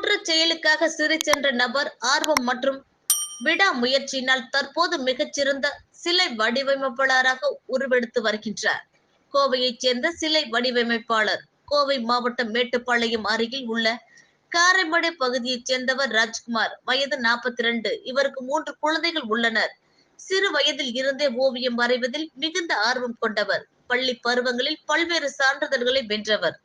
குற்றச் செயலுக்காக சிறை சென்ற நபர் ஆர்வம் மற்றும் விடாமுயற்சியினால் தற்போது மிகச்சிறந்த சிலை வடிவமைப்பாளராக உருவெடுத்து வருகின்றார். கோவையைச் சேர்ந்த சிலை வடிவமைப்பாளர் கோவை மாவட்டம் மேட்டுப்பாளையம் அருகில் உள்ள காரைமடை பகுதியைச் சேர்ந்தவர் ராஜ்குமார். வயது நாற்பத்தி ரெண்டு இவருக்கு மூன்று குழந்தைகள் உள்ளனர். சிறு வயதில் இருந்தே ஓவியம் வரைவதில் மிகுந்த ஆர்வம் கொண்டவர். பள்ளி பருவங்களில் பல்வேறு சான்றிதழ்களை வென்றவர்.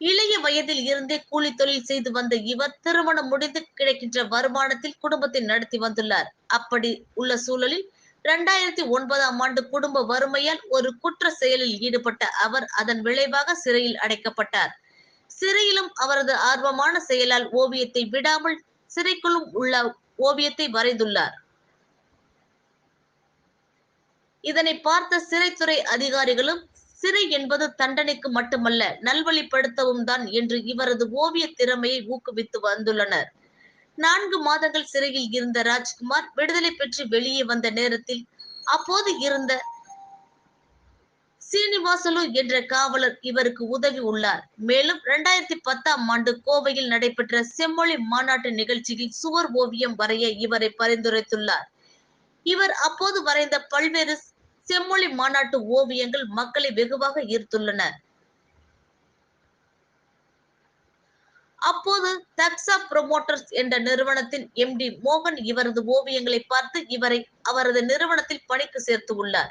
இளைய வயதில் இருந்தே கூலி தொழில் செய்து வந்த இவர் திருமணம் முடிந்து கிடைக்கின்ற வருமானத்தில் குடும்பத்தை நடத்தி வந்துள்ளார். அப்படி உள்ள சூழலில் இரண்டாயிரத்தி ஒன்பதாம் ஆண்டு குடும்ப வறுமையால் ஒரு குற்ற செயலில் ஈடுபட்ட அவர் அதன் விளைவாக சிறையில் அடைக்கப்பட்டார். சிறையிலும் அவரது ஆர்வமான செயலால் ஓவியத்தை விடாமல் சிறைக்குள்ளும் உள்ள ஓவியத்தை வரைந்துள்ளார். இதனை பார்த்த சிறைத்துறை அதிகாரிகளும் சிறை என்பது தண்டனைக்கு மட்டுமல்ல நல்வழிப்படுத்தவும் தான் என்று இவரது ஓவிய திறமையை ஊக்குவித்து வந்துள்ளனர். நான்கு மாதங்கள் சிறையில் இருந்த ராஜ்குமார் விடுதலை பெற்று வெளியே வந்த நேரத்தில் அப்போது இருந்த சீனிவாசலு என்ற காவலர் இவருக்கு உதவி உள்ளார். மேலும் இரண்டாயிரத்தி பத்தாம் ஆண்டு கோவையில் நடைபெற்ற செம்மொழி மாநாட்டு நிகழ்ச்சியில் சுவர் ஓவியம் வரைய இவரை பரிந்துரைத்துள்ளார். இவர் அப்போது வரைந்த பல்வேறு செம்மொழி மாநாட்டு ஓவியங்கள் மக்களை வெகுவாக ஈர்த்துள்ளன. அப்போது தக்ஸா ப்ரொமோட்டர்ஸ் என்ற நிறுவனத்தின் எம்டி மோகன் இவரது ஓவியங்களை பார்த்து இவரை அவரது நிறுவனத்தில் பணிக்கு சேர்த்து உள்ளார்.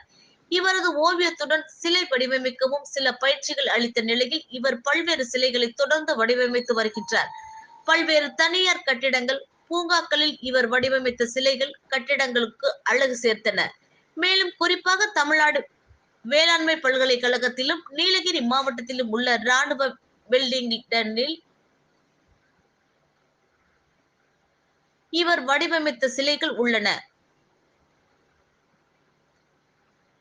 இவரது ஓவியத்துடன் சிலை வடிவமைக்கவும் சில பயிற்சிகள் அளித்த நிலையில் இவர் பல்வேறு சிலைகளை தொடர்ந்து வடிவமைத்து வருகின்றார். பல்வேறு தனியார் கட்டிடங்கள் பூங்காக்களில் இவர் வடிவமைத்த சிலைகள் கட்டிடங்களுக்கு அழகு சேர்த்தன. மேலும் குறிப்பாக தமிழ்நாடு வேளாண்மை பல்கலைக்கழகத்திலும் நீலகிரி மாவட்டத்திலும் உள்ள ராணுவ வெல்டிங்கில் இவர் வடிவமைத்த சிலைகள் உள்ளன.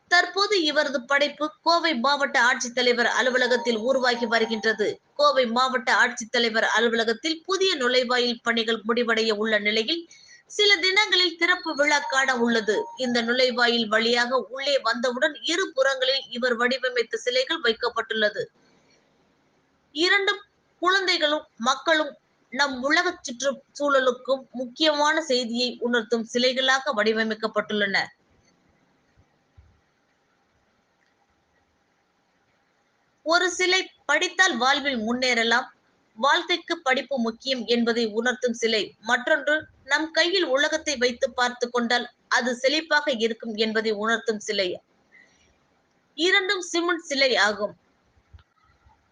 தற்போது இவரது படைப்பு கோவை மாவட்ட ஆட்சித்தலைவர் அலுவலகத்தில் உருவாகி வருகின்றது. கோவை மாவட்ட ஆட்சித்தலைவர் அலுவலகத்தில் புதிய நுழைவாயில் பணிகள் முடிவடைய உள்ள நிலையில் சில தினங்களில் திறப்பு விழா காண உள்ளது. இந்த நுழைவாயில் வழியாக உள்ளே வந்தவுடன் இரு புறங்களில் இவர் வடிவமைத்த சிலைகள் வைக்கப்பட்டுள்ளது. இரண்டு குழந்தைகளும் மக்களும் நம் உலக சுற்றுச்சூழலுக்கும் முக்கியமான செய்தியை உணர்த்தும் சிலைகளாக வடிவமைக்கப்பட்டுள்ளன. ஒரு சிலை படித்தால் வாழ்வில் முன்னேறலாம். வாழ்க்கைக்கு படிப்பு முக்கியம் என்பதை உணர்த்தும் சிலை. மற்றொன்று நம் கையில் உலகத்தை வைத்து பார்த்து கொண்டால் அது செழிப்பாக இருக்கும் என்பதை உணர்த்தும் சிலை. இரண்டும் சிமெண்ட் சிலை ஆகும்.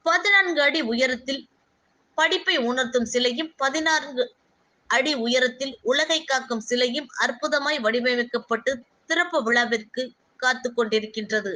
பதினான்கு அடி உயரத்தில் படிப்பை உணர்த்தும் சிலையும் பதினான்கு அடி உயரத்தில் உலகை காக்கும் சிலையும் அற்புதமாய் வடிவமைக்கப்பட்டு திறப்பு விழாவிற்கு காத்து கொண்டிருக்கின்றது.